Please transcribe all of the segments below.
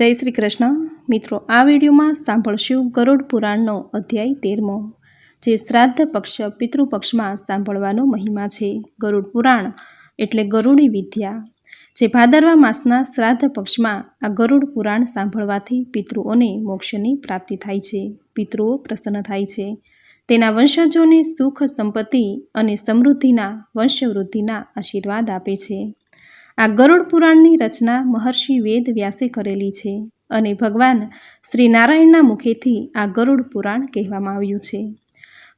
જય શ્રી કૃષ્ણ. મિત્રો, આ વિડીયોમાં સાંભળશું ગરુડ પુરાણનો અધ્યાય તેરમો, જે શ્રાદ્ધ પક્ષ પિતૃપક્ષમાં સાંભળવાનો મહિમા છે. ગરુડ પુરાણ એટલે ગરુડી વિદ્યા, જે ભાદરવા માસના શ્રાદ્ધ પક્ષમાં આ ગરુડ પુરાણ સાંભળવાથી પિતૃઓને મોક્ષની પ્રાપ્તિ થાય છે, પિતૃઓ પ્રસન્ન થાય છે. તેના વંશજોને સુખ, સંપત્તિ અને સમૃદ્ધિના, વંશવૃદ્ધિના આશીર્વાદ આપે છે. આ ગરુડ પુરાણની રચના મહર્ષિ વેદ વ્યાસે કરેલી છે અને ભગવાન શ્રી નારાયણના મુખેથી આ ગરુડ પુરાણ કહેવામાં આવ્યું છે.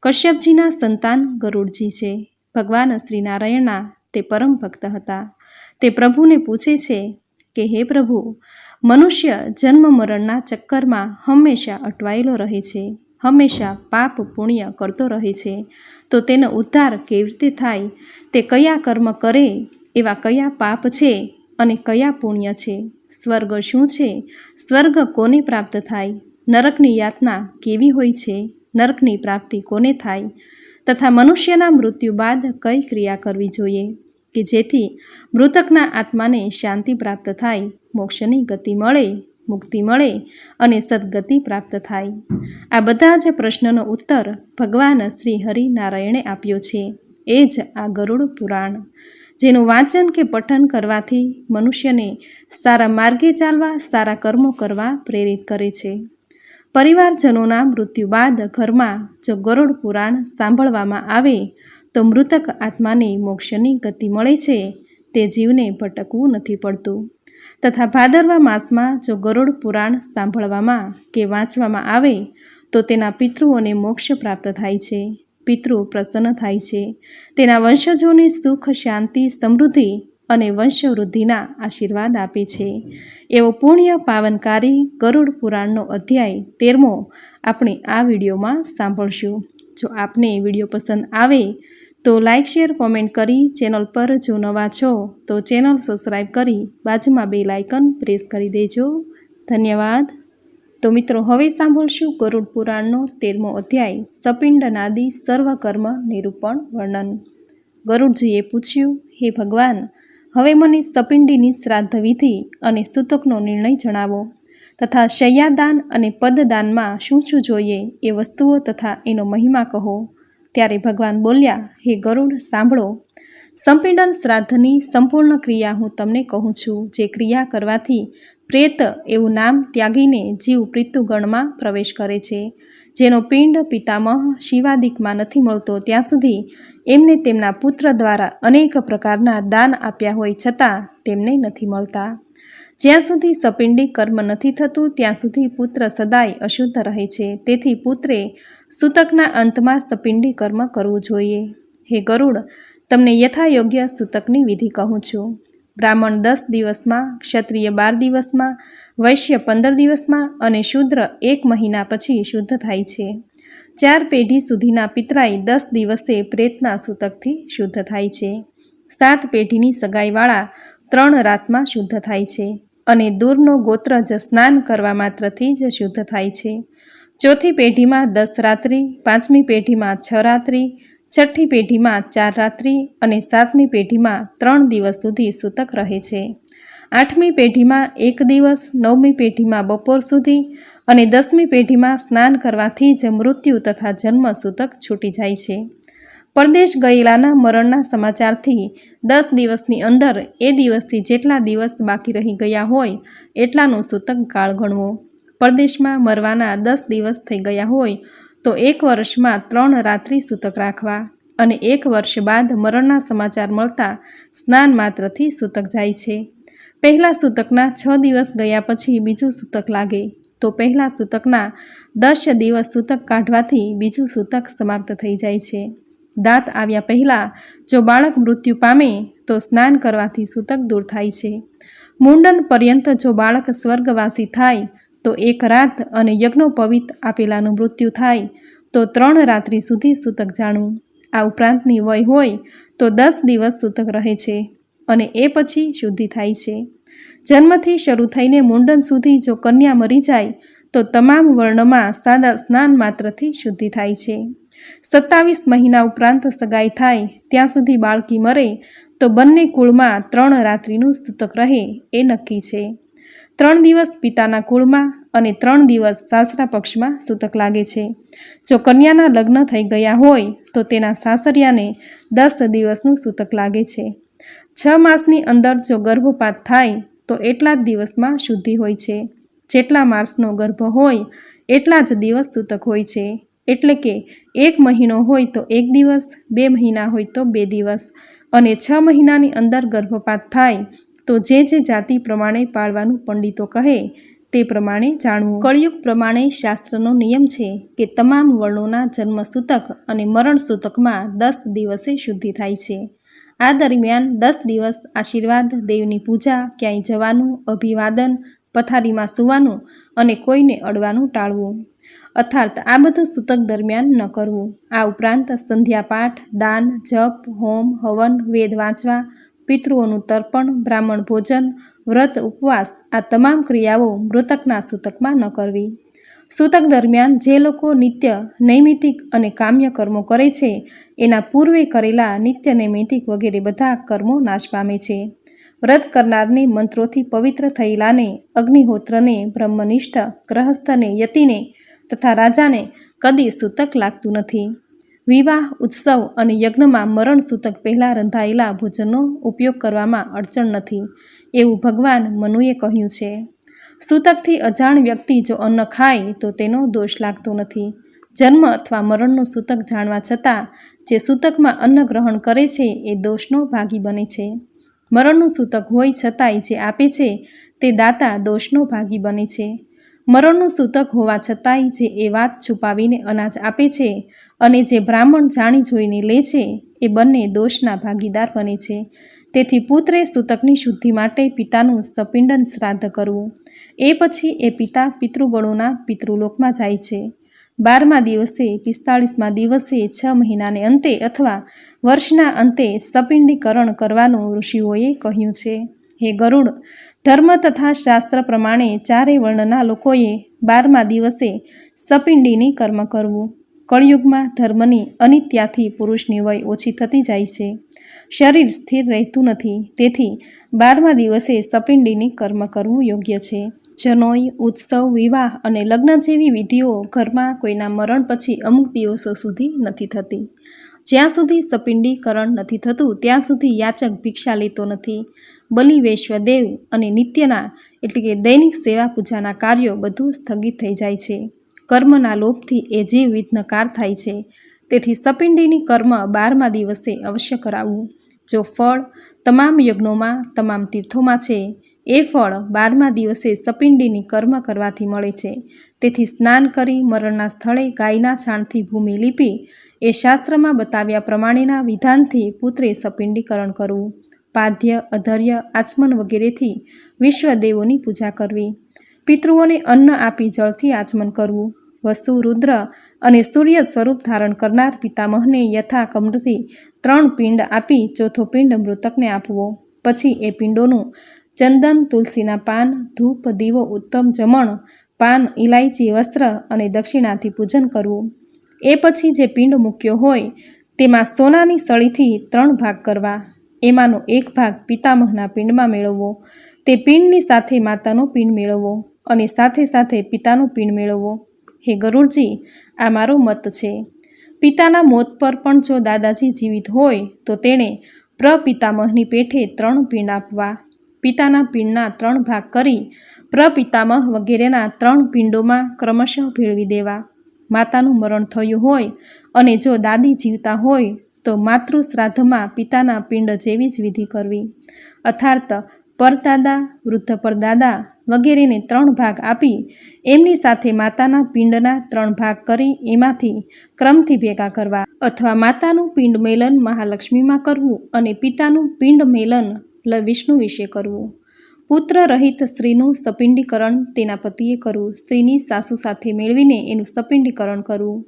કશ્યપજીના સંતાન ગરુડજી છે. ભગવાન શ્રી નારાયણના તે પરમ ભક્ત હતા. તે પ્રભુને પૂછે છે કે, હે પ્રભુ, મનુષ્ય જન્મ મરણના ચક્કરમાં હંમેશા અટવાયેલો રહે છે, હંમેશા પાપ પુણ્ય કરતો રહે છે. તો તેનો ઉદ્ધાર કેવી રીતે થાય? તે કયા કર્મ કરે? એવા કયા પાપ છે અને કયા પુણ્ય છે? સ્વર્ગ શું છે? સ્વર્ગ કોને પ્રાપ્ત થાય? નરકની યાતના કેવી હોય છે? નરકની પ્રાપ્તિ કોને થાય? તથા મનુષ્યના મૃત્યુ બાદ કઈ ક્રિયા કરવી જોઈએ? કે જેથી મૃતકના આત્માને શાંતિ પ્રાપ્ત થાય, મોક્ષની ગતિ મળે, મુક્તિ મળે અને સદગતિ પ્રાપ્ત થાય? આ બધા જ પ્રશ્નનો ઉત્તર ભગવાન શ્રી હરિનારાયણે આપ્યો છે. એ જ આ ગરુડ પુરાણ. જેનું વાંચન કે પઠન કરવાથી મનુષ્યને સારા માર્ગે ચાલવા, સારા કર્મો કરવા પ્રેરિત કરે છે. પરિવારજનોના મૃત્યુ બાદ ઘરમાં જો ગરુડ પુરાણ સાંભળવામાં આવે, તો મૃતક આત્માને મોક્ષની ગતિ મળે છે. તે જીવને ભટકવું નથી પડતું. તથા ભાદરવા માસમાં જો ગરુડ પુરાણ સાંભળવામાં કે વાંચવામાં આવે, તો તેના પિતૃઓને મોક્ષ પ્રાપ્ત થાય છે. પિતૃ પ્રસન્ન થાય છે. તેના વંશજોને સુખ, શાંતિ, સમૃદ્ધિ અને વંશવૃદ્ધિના આશીર્વાદ આપે છે. એવો પુણ્ય પાવનકારી ગરુડ પુરાણનો અધ્યાય તેરમો આપણે આ વિડીયોમાં સાંભળશું. જો આપને વીડિયો પસંદ આવે તો લાઇક શેર, કોમેન્ટ કરી ચેનલ પર જો નવા છો તો ચેનલ સબસ્ક્રાઈબ કરી બાજુમાં બે લાઇકન પ્રેસ કરી દેજો. ધન્યવાદ. તો મિત્રો, હવે સાંભળશું ગરુડ પુરાણનો તેરમો અધ્યાય સપિંડ નાદી સર્વકર્મ નિરૂપણ વર્ણન. ગરુડજીએ પૂછ્યું, હે ભગવાન, હવે મને સપિંડીની શ્રાદ્ધ વિધિ અને સૂતકનો નિર્ણય જણાવો. તથા શય્યાદાન અને પદદાનમાં શું શું જોઈએ એ વસ્તુઓ તથા એનો મહિમા કહો. ત્યારે ભગવાન બોલ્યા, હે ગરુડ, સાંભળો. સંપીડન શ્રાદ્ધની સંપૂર્ણ ક્રિયા હું તમને કહું છું, જે ક્રિયા કરવાથી પ્રેત એવું નામ ત્યાગીને જીવ પ્રીતુગણમાં પ્રવેશ કરે છે. જેનો પિંડ પિતામહ શિવાદિકમાં નથી મળતો ત્યાં સુધી એમને તેમના પુત્ર દ્વારા અનેક પ્રકારના દાન આપ્યા હોય છતાં તેમને નથી મળતા. જ્યાં સુધી સપિંડી કર્મ નથી થતું, ત્યાં સુધી પુત્ર સદાય અશુદ્ધ રહે છે. તેથી પુત્રે સૂતકના અંતમાં સપિંડી કર્મ કરવું જોઈએ. હે ગરુડ તમને યથાયોગ્ય સૂતકની વિધિ કહું છું. બ્રાહ્મણ દસ દિવસમાં, ક્ષત્રિય બાર દિવસમાં, વૈશ્ય પંદર દિવસમાં અને શૂદ્ર એક મહિના પછી શુદ્ધ થાય છે. ચાર પેઢી સુધીના પિતરાઈ દસ દિવસે પ્રેતના સૂતકથી શુદ્ધ થાય છે. સાત પેઢીની સગાઈવાળા ત્રણ રાતમાં શુદ્ધ થાય છે અને દૂરનો ગોત્ર જ સ્નાન કરવા માત્રથી જ શુદ્ધ થાય છે. ચોથી પેઢીમાં દસ રાત્રિ, પાંચમી પેઢીમાં છ રાત્રિ છઠ્ઠી પેઢીમાં ચાર રાત્રિ અને સાતમી પેઢીમાં ત્રણ દિવસ સુધી સૂતક રહે છે. આઠમી પેઢીમાં એક દિવસ, નવમી પેઢીમાં બપોર સુધી અને દસમી પેઢીમાં સ્નાન કરવાથી જ મૃત્યુ તથા જન્મ સૂતક છૂટી જાય છે. પરદેશ ગયેલાના મરણના સમાચારથી દસ દિવસની અંદર એ દિવસથી જેટલા દિવસ બાકી રહી ગયા હોય, એટલાનું સૂતક કાળ ગણવો. પરદેશમાં મરવાના દસ દિવસ થઈ ગયા હોય તો એક વર્ષમાં ત્રણ રાત્રિ સૂતક રાખવા અને એક વર્ષ બાદ મરણના સમાચાર મળતા સ્નાન માત્રથી સૂતક જાય છે. પહેલાં સૂતકના છ દિવસ ગયા પછી બીજું સૂતક લાગે. તો પહેલાં સૂતકના દસ દિવસ સૂતક કાઢવાથી બીજું સૂતક સમાપ્ત થઈ જાય છે. દાંત આવ્યા પહેલાં જો બાળક મૃત્યુ પામે તો સ્નાન કરવાથી સૂતક દૂર થાય છે. મુંડન પર્યંત જો બાળક સ્વર્ગવાસી થાય તો એક રાત અને યજ્ઞોપવિત આપેલાનું મૃત્યુ થાય, તો ત્રણ રાત્રિ સુધી સૂતક જાણવું આ ઉપરાંતની વય હોય તો દસ દિવસ સૂતક રહે છે અને એ પછી શુદ્ધિ થાય છે. જન્મથી શરૂ થઈને મુંડન સુધી જો કન્યા મરી જાય, તો તમામ વર્ણમાં સાદા સ્નાન માત્રથી શુદ્ધિ થાય છે. સત્તાવીસ મહિના ઉપરાંત સગાઈ થાય, ત્યાં સુધી બાળકી મરે, તો બંને કુળમાં ત્રણ રાત્રિનું સૂતક રહે એ નક્કી છે. ત્રણ દિવસ પિતાના કુળમાં અને ત્રણ દિવસ સાસરા પક્ષમાં સૂતક લાગે છે. જો કન્યાના લગ્ન થઈ ગયા હોય, તો તેના સાસરિયાને દસ દિવસનું સૂતક લાગે છે. છ માસની અંદર જો ગર્ભપાત થાય, તો એટલા જ દિવસમાં શુદ્ધિ હોય છે. જેટલા માસનો ગર્ભ હોય, એટલા જ દિવસ સૂતક હોય છે. એટલે કે એક મહિનો હોય તો એક દિવસ, બે મહિના હોય તો બે દિવસ. અને છ મહિનાની અંદર ગર્ભપાત થાય તો જે જે જાતિ પ્રમાણે પાળવાનું પંડિતો કહે તે પ્રમાણે જાણવું. કળિયુગ પ્રમાણે શાસ્ત્રનો નિયમ છે કે તમામ વર્ણોના જન્મ સૂતક અને મરણ સૂતકમાં દસ દિવસે શુદ્ધિ થાય છે. આ દરમિયાન દસ દિવસ આશીર્વાદ, દેવની પૂજા, ક્યાંય જવાનું, અભિવાદન, પથારીમાં સૂવાનું અને કોઈને અડવાનું ટાળવું. અર્થાત આ બધું સૂતક દરમિયાન ન કરવું. આ ઉપરાંત સંધ્યાપાઠ, દાન, જપ, હોમ, હવન, વેદ વાંચવા પિતૃઓનું તર્પણ, બ્રાહ્મણ ભોજન, વ્રત, ઉપવાસ, આ તમામ ક્રિયાઓ મૃતકના સૂતકમાં ન કરવી. સૂતક દરમિયાન જે લોકો નિત્ય નૈમિતિક અને કામ્ય કર્મો કરે છે, એના પૂર્વે કરેલા નિત્ય નૈમિતિક વગેરે બધા કર્મો નાશ પામે છે. વ્રત કરનારને મંત્રોથી પવિત્ર થયેલાને, અગ્નિહોત્રને, બ્રહ્મનિષ્ઠ, ગ્રહસ્થને, યતિને તથા રાજાને કદી સૂતક લાગતું નથી. વિવાહ, ઉત્સવ અને યજ્ઞમાં મરણ સૂતક પહેલાં રંધાયેલા ભોજનનો ઉપયોગ કરવામાં અડચણ નથી, એવું ભગવાન મનુએ કહ્યું છે. સૂતકથી અજાણ વ્યક્તિ જો અન્ન ખાય તો તેનો દોષ લાગતો નથી. જન્મ અથવા મરણનું સૂતક જાણવા છતાં જે સૂતકમાં અન્ન ગ્રહણ કરે છે એ દોષનો ભાગી બને છે. મરણનું સૂતક હોય છતાંય જે આપે છે તે દાતા દોષનો ભાગી બને છે. મરણનું સૂતક હોવા છતાંય જે એ વાત છુપાવીને અનાજ આપે છે અને જે બ્રાહ્મણ જાણી જોઈને લે છે, એ બંને દોષના ભાગીદાર બને છે. તેથી પુત્રે સૂતકની શુદ્ધિ માટે પિતાનું સપિંડન શ્રાદ્ધ કરવું. એ પછી એ પિતા પિતૃગણોના પિતૃલોકમાં જાય છે. બારમા દિવસે, પિસ્તાળીસમા દિવસે છ મહિનાને અંતે અથવા વર્ષના અંતે સપિંડીકરણ કરવાનું ઋષિઓએ કહ્યું છે. હે ગરુડ ધર્મ તથા શાસ્ત્ર પ્રમાણે ચારે વર્ણના લોકોએ બારમા દિવસે સપિંડીની કર્મ કરવું. કળિયુગમાં ધર્મની અનિત્યાથી પુરુષની વય ઓછી થતી જાય છે. શરીર સ્થિર રહેતું નથી, તેથી બારમા દિવસે સપિંડીની કર્મ કરવું યોગ્ય છે. જનોઈ, ઉત્સવ, વિવાહ અને લગ્ન જેવી વિધિઓ ઘરમાં કોઈના મરણ પછી અમુક દિવસો સુધી નથી થતી. જ્યાં સુધી સપિંડીકરણ નથી થતું, ત્યાં સુધી યાચક ભિક્ષા લેતો નથી. બલિ વૈશ્વદેવ અને નિત્યના, એટલે કે દૈનિક સેવા પૂજાના કાર્યો બધું સ્થગિત થઈ જાય છે. કર્મના લોભથી એ જીવ વિઘ્નકાર થાય છે. તેથી સપિંડીની કર્મ બારમા દિવસે અવશ્ય કરાવવું. જો ફળ તમામ યજ્ઞોમાં, તમામ તીર્થોમાં છે, એ ફળ બારમા દિવસે સપિંડીની કર્મ કરવાથી મળે છે. તેથી સ્નાન કરી મરણના સ્થળે ગાયના છાણથી ભૂમિ લીપી એ શાસ્ત્રમાં બતાવ્યા પ્રમાણેના વિધાનથી પુત્રે સપિંડીકરણ કરવું, પાદ્ય, અધર્ય, આચમન વગેરેથી વિશ્વદેવોની પૂજા કરવી, પિતૃઓને અન્ન આપી જળથી આચમન કરવું, વસુ, રુદ્ર અને સૂર્ય સ્વરૂપ ધારણ કરનાર પિતામહને યથા કમરથી ત્રણ પિંડ આપી ચોથો પિંડ મૃતકને આપવો. પછી એ પિંડોનું ચંદન, તુલસીના પાન, ધૂપ, દીવો, ઉત્તમ જમણ, પાન ઇલાયચી વસ્ત્ર અને દક્ષિણાથી પૂજન કરવું. એ પછી જે પિંડ મૂક્યો હોય, તેમાં સોનાની સળીથી ત્રણ ભાગ કરવા, એમાંનો એક ભાગ પિતામહના પિંડમાં મેળવવો, તે પિંડની સાથે માતાનો પિંડ મેળવવો અને સાથે સાથે પિતાનો પિંડ મેળવવો. હે ગરુડજી, આ મારો મત છે. પિતાના મોત પર પણ જો દાદાજી જીવિત હોય, તો તેણે પ્રપિતામહની પેઠે ત્રણ પિંડ આપવા. પિતાના પિંડના ત્રણ ભાગ કરી પ્રપિતામહ વગેરેના ત્રણ પિંડોમાં ક્રમશઃ ભેળવી દેવા. માતાનું મરણ થયું હોય અને જો દાદી જીવતા હોય, તો માતૃ શ્રાદ્ધમાં પિતાના પિંડ જેવી જ વિધિ કરવી. અર્થાત પરદાદા વૃદ્ધ પરદાદા વગેરેને ત્રણ ભાગ આપી, એમની સાથે માતાના પિંડના ત્રણ ભાગ કરી એમાંથી ક્રમથી ભેગા કરવા. અથવા માતાનું પિંડ મેલન મહાલક્ષ્મીમાં કરવું અને પિતાનું પિંડ મેલન વિષ્ણુ વિશે કરવું. પુત્ર રહિત સ્ત્રીનું સપિંડીકરણ તેના પતિએ કરવું, સ્ત્રીની સાસુ સાથે મેળવીને એનું સપિંડીકરણ કરવું.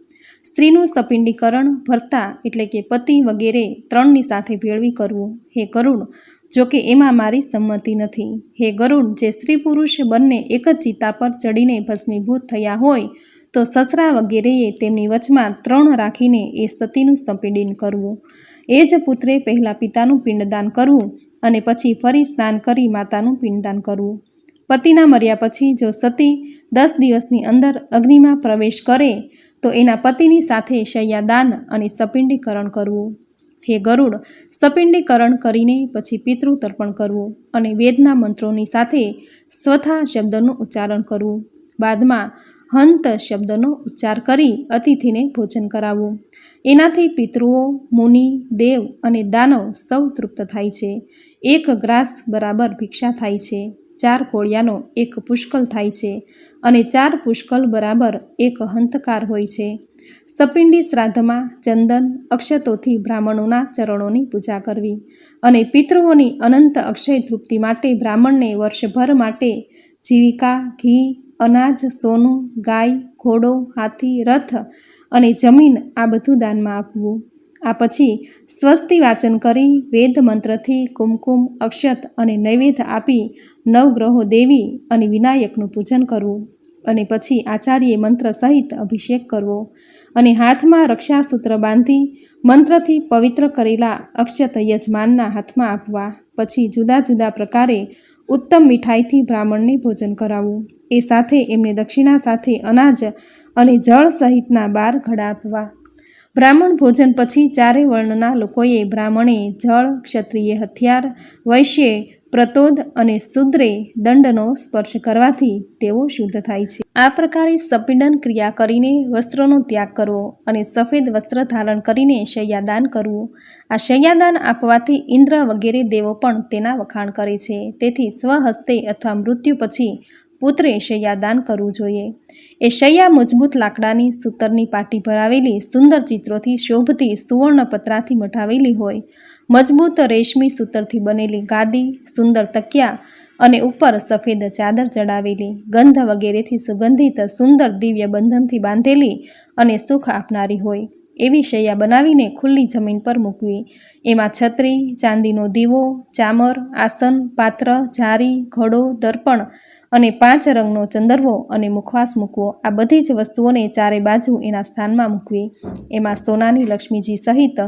સ્ત્રીનું સપિંડીકરણ ભરતા એટલે કે પતિ વગેરે ત્રણની સાથે ભેળવી કરવું. હે કરુણ જોકે એમાં મારી સંમતિ નથી. હે ગરુણ જે સ્ત્રી પુરુષ બંને એક જ ચિતા પર ચડીને ભસ્મીભૂત થયા હોય, તો સસરા વગેરેએ તેમની વચમાં ત્રણ રાખીને એ સતીનું સંપીડન કરવું. એ જ પુત્રે પહેલાં પિતાનું પિંડદાન કરવું અને પછી ફરી સ્નાન કરી માતાનું પિંડદાન કરવું. પતિના મર્યા પછી જો સતી દસ દિવસની અંદર અગ્નિમાં પ્રવેશ કરે, તો એના પતિની સાથે શય્યાદાન અને સપિંડીકરણ કરવું. હે ગરુડ, સપિંડીકરણ કરીને પછી પિતૃ તર્પણ કરવું અને વેદના મંત્રોની સાથે સ્વથા શબ્દનું ઉચ્ચારણ કરવું. બાદમાં હંત શબ્દનો ઉચ્ચાર કરી અતિથિને ભોજન કરાવવું. એનાથી પિતૃઓ, મુનિ, દેવ અને દાનવ સૌ તૃપ્ત થાય છે. એક ગ્રાસ બરાબર ભિક્ષા થાય છે, ચાર કોળિયાનો એક પુષ્કળ થાય છે અને ચાર પુષ્કળ બરાબર એક હંતકાર હોય છે. સપિંડી શ્રાદ્ધમાં ચંદન અક્ષતોથી બ્રાહ્મણોના ચરણોની પૂજા કરવી અને પિતૃઓની અનંત અક્ષય તૃપ્તિ માટે બ્રાહ્મણને વર્ષભર માટે જીવિકા, ઘી, અનાજ, સોનું, ગાય, ઘોડો, હાથી, રથ અને જમીન આ બધું દાનમાં આપવું. આ પછી સ્વસ્તિ વાચન કરી વેદ મંત્રથી કુમકુમ, અક્ષત અને નૈવેદ્ય આપી નવગ્રહો દેવી અને વિનાયકનું પૂજન કરવું અને પછી આચાર્યે મંત્ર સહિત અભિષેક કરવો અને હાથમાં રક્ષાસૂત્ર બાંધી મંત્રથી પવિત્ર કરેલા અક્ષત યજમાનના હાથમાં આપવા, પછી જુદા જુદા પ્રકારે ઉત્તમ મીઠાઈથી બ્રાહ્મણને ભોજન કરાવવું. એ સાથે એમને દક્ષિણા સાથે અનાજ અને જળ સહિતના બાર ઘડા આપવા. બ્રાહ્મણ ભોજન પછી ચારે વર્ણના લોકોએ બ્રાહ્મણે જળ, ક્ષત્રિય હથિયાર, વૈશ્ય, પ્રતોદ અને શુદ્રે દંડનો સ્પર્શ કરવાથી તેઓ શુદ્ધ થાય છે. આ પ્રકારે સપીડન ક્રિયા કરીને વસ્ત્રોનો ત્યાગ કરવો અને સફેદ વસ્ત્ર ધારણ કરીને શય્યાદાન કરવું. આ શય્યાદાન આપવાથી ઇન્દ્ર વગેરે દેવો પણ તેના વખાણ કરે છે. તેથી સ્વહસ્તે અથવા મૃત્યુ પછી પુત્રે દાન કરવું જોઈએ. એ શૈયા મજબૂત લાકડાની સૂતરની પાટી ભરાવેલી સુંદર ચિત્રોથી શોભતી સુવર્ણ પતરાથી મઢાવેલી હોય. મજબૂત રેશમી સૂતરથી બનેલી ગાદી, સુંદર તકિયા અને ઉપર સફેદ ચાદર ચડાવેલી, ગંધ વગેરેથી સુગંધિત સુંદર દિવ્ય બંધનથી બાંધેલી અને સુખ આપનારી હોય. એવી શૈયા બનાવીને ખુલ્લી જમીન પર મૂકવી. એમાં છત્રી, ચાંદીનો દીવો, ચામર, આસન, પાત્ર, જારી, ઘડો, દર્પણ અને પાંચ રંગનો ચંદરવો અને મુખવાસ મૂકવો. આ બધી જ વસ્તુઓને ચારે બાજુ એના સ્થાનમાં મૂકવી. એમાં સોનાની લક્ષ્મીજી સહિત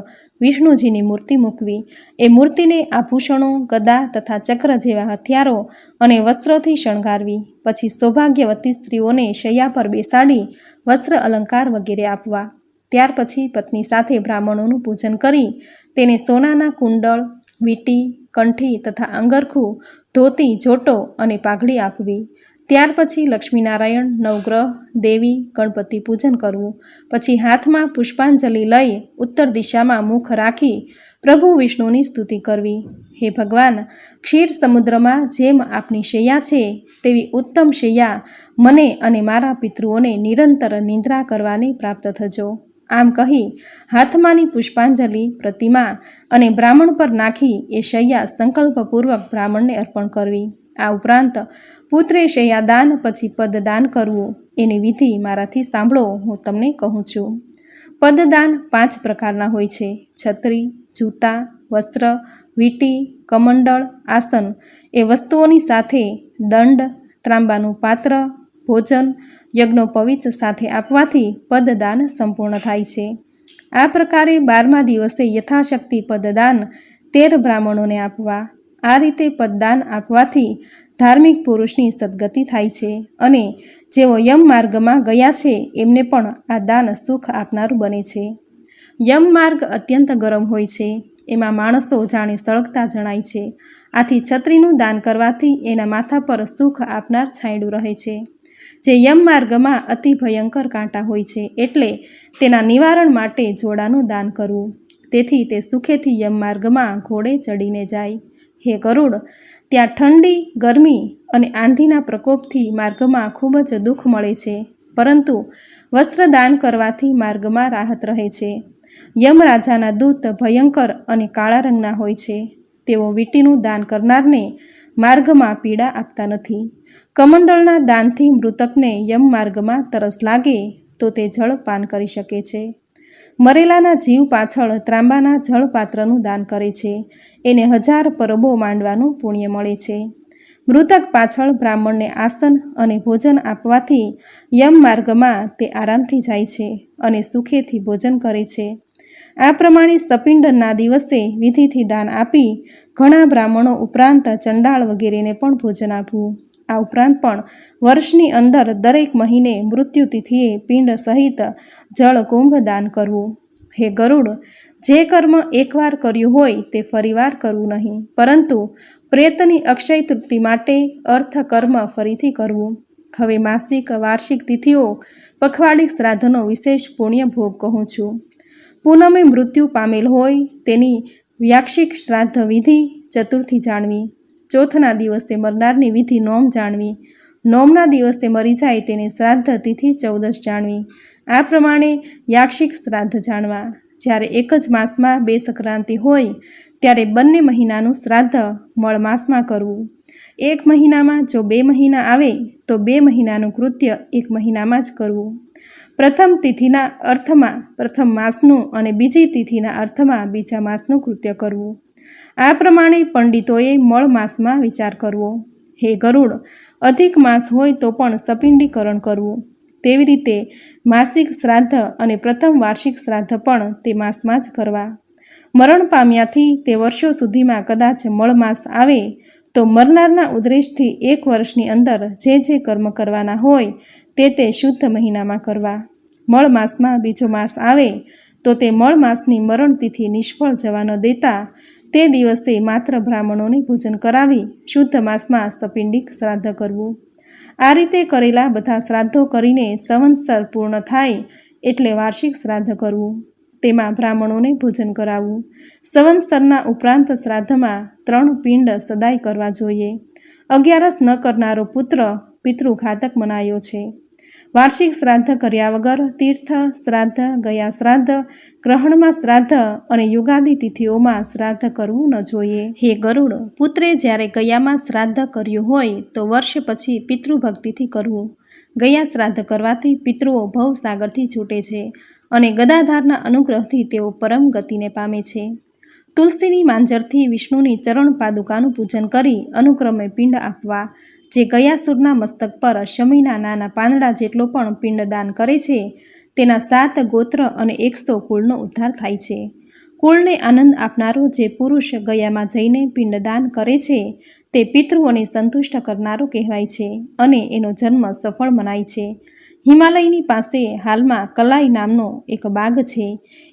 વિષ્ણુજીની મૂર્તિ મૂકવી. એ મૂર્તિને આભૂષણો ગદા તથા ચક્ર જેવા હથિયારો અને વસ્ત્રોથી શણગારવી. પછી સૌભાગ્યવતી સ્ત્રીઓને શૈયા પર બેસાડી વસ્ત્ર અલંકાર વગેરે આપવા. ત્યાર પછી પત્ની સાથે બ્રાહ્મણોનું પૂજન કરી તેને સોનાના કુંડળ વીટી, કંઠી તથા અંગરખું ધોતી, જોટો અને પાઘડી આપવી. ત્યાર પછી લક્ષ્મીનારાયણ, નવગ્રહ, દેવી, ગણપતિ પૂજન કરવું. પછી હાથમાં પુષ્પાંજલિ લઈ ઉત્તર દિશામાં મુખ રાખી પ્રભુ વિષ્ણુની સ્તુતિ કરવી. હે ભગવાન, ક્ષીર સમુદ્રમાં જેમ આપની શૈયા છે, તેવી ઉત્તમ શૈયા મને અને મારા પિતૃઓને નિરંતર નિંદ્રા કરવાની પ્રાપ્ત થજો. આમ કહી હાથમાંની પુષ્પાંજલિ, પ્રતિમા અને બ્રાહ્મણ પર નાખી એ શૈયા સંકલ્પપૂર્વક બ્રાહ્મણને અર્પણ કરવી. આ ઉપરાંત, પુત્રે શૈયા દાન પછી પદદાન કરવું. એની વિધિ મારાથી સાંભળો, હું તમને કહું છું. પદદાન પાંચ પ્રકારના હોય છે. છત્રી, જૂતા, વસ્ત્ર, વીટી, કમંડળ, આસન. એ વસ્તુઓની સાથે દંડ, ત્રાંબાનું પાત્ર, ભોજન યજ્ઞોપવિત સાથે આપવાથી પદદાન સંપૂર્ણ થાય છે. આ પ્રકારે બારમા દિવસે યથાશક્તિ પદદાન તેર બ્રાહ્મણોને આપવા, આ રીતે પદદાન આપવાથી ધાર્મિક પુરુષની સદગતિ થાય છે અને જેઓ યમ માર્ગમાં ગયા છે, એમને પણ આ દાન સુખ આપનારું બને છે. યમ માર્ગ અત્યંત ગરમ હોય છે, એમાં માણસો જાણે સળગતા જણાય છે. આથી છત્રીનું દાન કરવાથી એના માથા પર સુખ આપનાર છાંયડું રહે છે. જે યમ માર્ગમાં અતિ ભયંકર કાંટા હોય છે એટલે તેના નિવારણ માટે જોડાનું દાન કરવું. તેથી તે સુખેથી યમ માર્ગમાં ઘોડે ચડીને જાય. હે ગરુડ, ત્યાં ઠંડી, ગરમી અને આંધીના પ્રકોપથી માર્ગમાં ખૂબ જ દુઃખ મળે છે. પરંતુ વસ્ત્રદાન કરવાથી માર્ગમાં રાહત રહે છે. યમરાજાના દૂત ભયંકર અને કાળા રંગના હોય છે. તેઓ વીટીનું દાન કરનારને માર્ગમાં પીડા આપતા નથી. કમંડળના દાનથી મૃતકને યમ માર્ગમાં તરસ લાગે તો તે જળ પાન કરી શકે છે. મરેલાના જીવ પાછળ ત્રાંબાના જળપાત્રનું દાન કરે છે. એને હજાર પરબો માંડવાનું પુણ્ય મળે છે. મૃતક પાછળ બ્રાહ્મણને આસન અને ભોજન આપવાથી યમ માર્ગમાં તે આરામથી જાય છે અને સુખેથી ભોજન કરે છે. આ પ્રમાણે સપિંડનના દિવસે વિધિથી દાન આપી ઘણા બ્રાહ્મણો ઉપરાંત ચંડાળ વગેરેને પણ ભોજન આપવું. આ ઉપરાંત પણ વર્ષની અંદર દરેક મહિને મૃત્યુ તિથિએ પિંડ સહિત જળ કુંભ દાન કરવું. હે ગરુડ, જે કર્મ એકવાર કર્યું હોય તે ફરીવાર કરવું નહીં, પરંતુ પ્રેતની અક્ષય તૃપ્તિ માટે અર્થ કર્મ ફરીથી કરવું. હવે માસિક, વાર્ષિક તિથિઓ પખવાડિક શ્રાદ્ધનો વિશેષ પુણ્ય ભોગ કહું છું. પૂનમે મૃત્યુ પામેલ હોય તેની વ્યાક્ષિક શ્રાદ્ધ વિધિ ચતુર્થી જાણવી. ચોથના દિવસે મરનારની વિધિ નોમ જાણવી. નોમના દિવસે મરી જાય તેને શ્રાદ્ધ તિથિ ચૌદશ જાણવી. આ પ્રમાણે યાક્ષિક શ્રાદ્ધ જાણવા. જ્યારે એક જ માસમાં બે સંક્રાંતિ હોય, ત્યારે બંને મહિનાનું શ્રાદ્ધ મળ માસમાં કરવું. એક મહિનામાં જો બે મહિના આવે, તો બે મહિનાનું કૃત્ય એક મહિનામાં જ કરવું. પ્રથમ તિથિના અર્થમાં પ્રથમ માસનું અને બીજી તિથિના અર્થમાં બીજા માસનું કૃત્ય કરવું. આ પ્રમાણે પંડિતોએ મળ માસમાં વિચાર કરવો. હે ગરુડ, અધિક માસ હોય તો પણ સપિંડીકરણ કરવું. તેવી રીતે માસિક શ્રાદ્ધ અને પ્રથમ વાર્ષિક શ્રાદ્ધ પણ તે માસમાં જ કરવા. મરણ પામ્યાથી તે વર્ષો સુધીમાં કદાચ મળ માસ આવે, તો મરનારના ઉદ્દેશથી એક વર્ષની અંદર જે જે કર્મ કરવાના હોય, તે તે શુદ્ધ મહિનામાં કરવા. મળ માસમાં બીજો માસ આવે, તો તે મળ માસની મરણ તિથિ નિષ્ફળ જવા ન દેતા તે દિવસે માત્ર બ્રાહ્મણોને ભોજન કરાવી શુદ્ધ માસમાં સપિંડિક શ્રાદ્ધ કરવું. આ રીતે કરેલા બધા શ્રાદ્ધો કરીને સંવત્સર પૂર્ણ થાય એટલે વાર્ષિક શ્રાદ્ધ કરવું. તેમાં બ્રાહ્મણોને ભોજન કરાવવું. સંવત્સરના ઉપરાંત શ્રાદ્ધમાં ત્રણ પિંડ સદાય કરવા જોઈએ. અગિયારસ ન કરનારો પુત્ર પિતૃઘાતક મનાયો છે. વાર્ષિક શ્રાદ્ધ કર્યા વગર તીર્થ શ્રાદ્ધ, ગયા શ્રાદ્ધ, ગ્રહણમાં શ્રાદ્ધ અને યુગાદિ તિથિઓમાં શ્રાદ્ધ કરવું ન જોઈએ. હે ગરુડ, પુત્રે જ્યારે ગયામાં શ્રાદ્ધ કર્યું હોય તો વર્ષ પછી પિતૃભક્તિથી કરવું. ગયા શ્રાદ્ધ કરવાથી પિતૃઓ ભવસાગરથી છૂટે છે અને ગદાધારના અનુગ્રહથી તેઓ પરમ ગતિને પામે છે. તુલસીની માંજરથી વિષ્ણુની ચરણ પાદુકાનું પૂજન કરી અનુક્રમે પિંડ આપવા જે ગયાસુરના મસ્તક પર શમીના નાના પાંદડા જેટલો પણ પિંડદાન કરે છે, તેના સાત ગોત્ર અને એકસો કુળનો ઉદ્ધાર થાય છે. કુળને આનંદ આપનારો જે પુરુષ ગયામાં જઈને પિંડદાન કરે છે, તે પિતૃઓને સંતુષ્ટ કરનારો કહેવાય છે અને એનો જન્મ સફળ મનાય છે. હિમાલયની પાસે હાલમાં કલાઈ નામનો એક બાગ છે.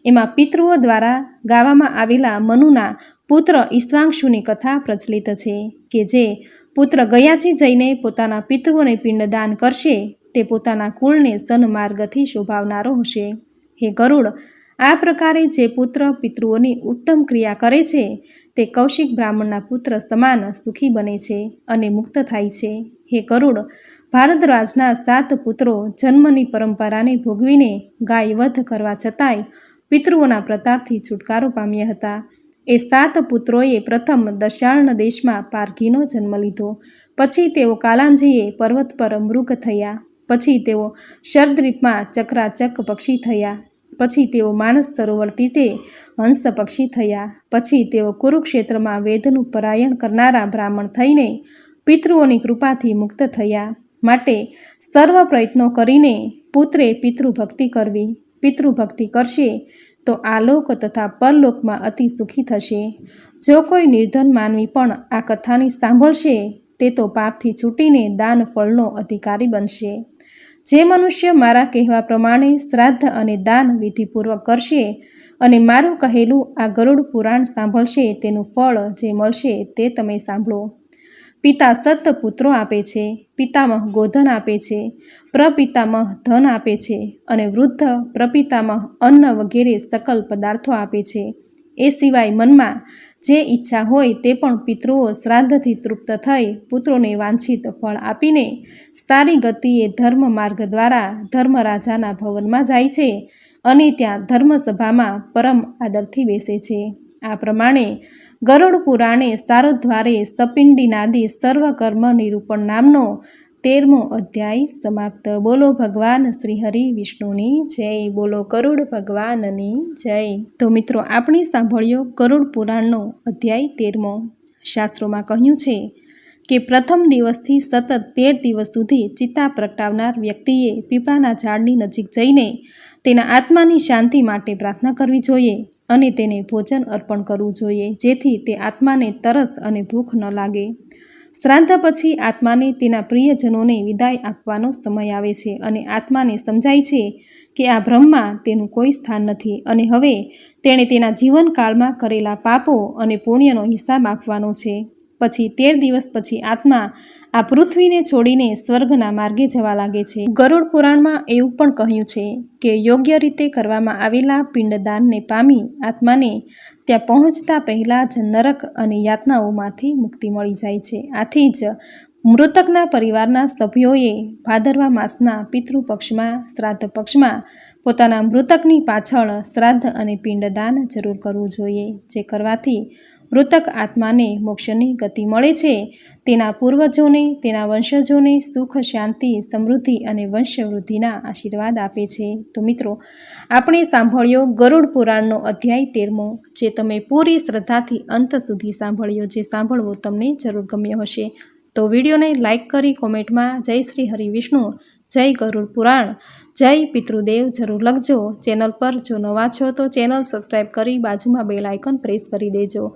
એમાં પિતૃઓ દ્વારા ગાવામાં આવેલા મનુના પુત્ર ઈશ્વાંશુની કથા પ્રચલિત છે કે જે પુત્ર ગયાજી જઈને પોતાના પિતૃઓને પિંડદાન કરશે, તે પોતાના કુળને સન્માર્ગથી શોભાવનારો હશે. હે ગરુડ, આ પ્રકારે જે પુત્ર પિતૃઓની ઉત્તમ ક્રિયા કરે છે, તે કૌશિક બ્રાહ્મણના પુત્ર સમાન સુખી બને છે અને મુક્ત થાય છે. હે કરુડ ભારદ્વાજના સાત પુત્રો જન્મની પરંપરાને ભોગવીને ગાય વધ કરવા છતાંય પિતૃઓના પ્રતાપથી છુટકારો પામ્યા હતા. એ સાત પુત્રોએ પ્રથમ દશાર્ણ દેશમાં પારઘીનો જન્મ લીધો. પછી તેઓ કાલાંજીએ પર્વત પર મૃગ થયા. પછી તેઓ શરદ્રીપમાં ચક્રાચક પક્ષી થયા. પછી તેઓ માનસ સરોવર તીર્થે હંસ પક્ષી થયા. પછી તેઓ કુરુક્ષેત્રમાં વેદનું પરાયણ કરનારા બ્રાહ્મણ થઈને પિતૃઓની કૃપાથી મુક્ત થયા. માટે સર્વ પ્રયત્નો કરીને પુત્રે પિતૃભક્તિ કરવી. પિતૃભક્તિ કરશે તો આલોક તથા પરલોકમાં અતિ સુખી થશે. જો કોઈ નિર્ધન માનવી પણ આ કથાની સાંભળશે, તે તો પાપથી છૂટીને દાન ફળનો અધિકારી બનશે. જે મનુષ્ય મારા કહેવા પ્રમાણે શ્રાદ્ધ અને દાન વિધિપૂર્વક કરશે અને મારું કહેલું આ ગરુડ પુરાણ સાંભળશે, તેનું ફળ જે મળશે તે તમે સાંભળો. પિતા સત પુત્રો આપે છે, પિતામહ ગોધન આપે છે, પ્રપિતામહ ધન આપે છે અને વૃદ્ધ પ્રપિતામહ અન્ન વગેરે સકલ પદાર્થો આપે છે. એ સિવાય મનમાં જે ઈચ્છા હોય તે પણ પિતૃઓ શ્રાદ્ધથી તૃપ્ત થઈ પુત્રોને વાંછિત ફળ આપીને સારી ગતિએ ધર્મ માર્ગ દ્વારા ધર્મરાજાના ભવનમાં જાય છે અને ત્યાં ધર્મસભામાં પરમ આદરથી બેસે છે. આ પ્રમાણે ગરુડ પુરાણે સારદ્વારે સપિંડીનાદી સર્વકર્મ નિરૂપણ નામનો તેરમો અધ્યાય સમાપ્ત. બોલો ભગવાન શ્રી હરિ વિષ્ણુની જય. બોલો કરુડ ભગવાનની જય. તો મિત્રો, આપણે સાંભળ્યો કરુડ પુરાણનો અધ્યાય તેરમો. શાસ્ત્રોમાં કહ્યું છે કે પ્રથમ દિવસથી સતત તેર દિવસ સુધી ચિત્તા પ્રગટાવનાર વ્યક્તિએ પીપળાના ઝાડની નજીક જઈને તેના આત્માની શાંતિ માટે પ્રાર્થના કરવી જોઈએ. અને તેને ભોજન અર્પણ કરવું જોઈએ, જેથી તે આત્માને તરસ અને ભૂખ ન લાગે. શ્રાદ્ધ પછી આત્માને તેના પ્રિયજનોને વિદાય આપવાનો સમય આવે છે અને આત્માને સમજાય છે કે આ બ્રહ્મમાં તેનું કોઈ સ્થાન નથી અને હવે તેણે તેના જીવનકાળમાં કરેલા પાપો અને પુણ્યનો હિસાબ આપવાનો છે. પછી તેર દિવસ પછી આત્મા આ પૃથ્વીને છોડીને સ્વર્ગના માર્ગે જવા લાગે છે. ગરુડ પુરાણમાં એવું પણ કહ્યું છે કે યોગ્ય રીતે કરવામાં આવેલા પિંડદાનને પામી આત્માને ત્યાં પહોંચતા પહેલાં જ નરક અને યાતનાઓમાંથી મુક્તિ મળી જાય છે. આથી જ મૃતકના પરિવારના સભ્યોએ ભાદરવા માસના પિતૃપક્ષમાં, શ્રાદ્ધ પક્ષમાં પોતાના મૃતકની પાછળ શ્રાદ્ધ અને પિંડદાન જરૂર કરવું જોઈએ, જે કરવાથી મૃતક આત્માને મોક્ષની ગતિ મળે છે. તેના પૂર્વજોને, તેના વંશજોને સુખ, શાંતિ, સમૃદ્ધિ અને વંશવૃદ્ધિના આશીર્વાદ આપે છે. તો મિત્રો, આપણે સાંભળ્યો ગરુડ પુરાણનો અધ્યાય તેરમો, જે તમે પૂરી શ્રદ્ધાથી અંત સુધી સાંભળ્યો, જે સાંભળવો તમને જરૂર ગમ્યો હશે. તો વિડીયોને લાઇક કરી કોમેન્ટમાં જય શ્રી હરિ વિષ્ણુ, જય ગરુડ પુરાણ, જય પિતૃદેવ જરૂર લખજો. ચેનલ પર જો નવા છો તો ચેનલ સબસ્ક્રાઈબ કરી બાજુમાં બેલ આઇકન પ્રેસ કરી દેજો.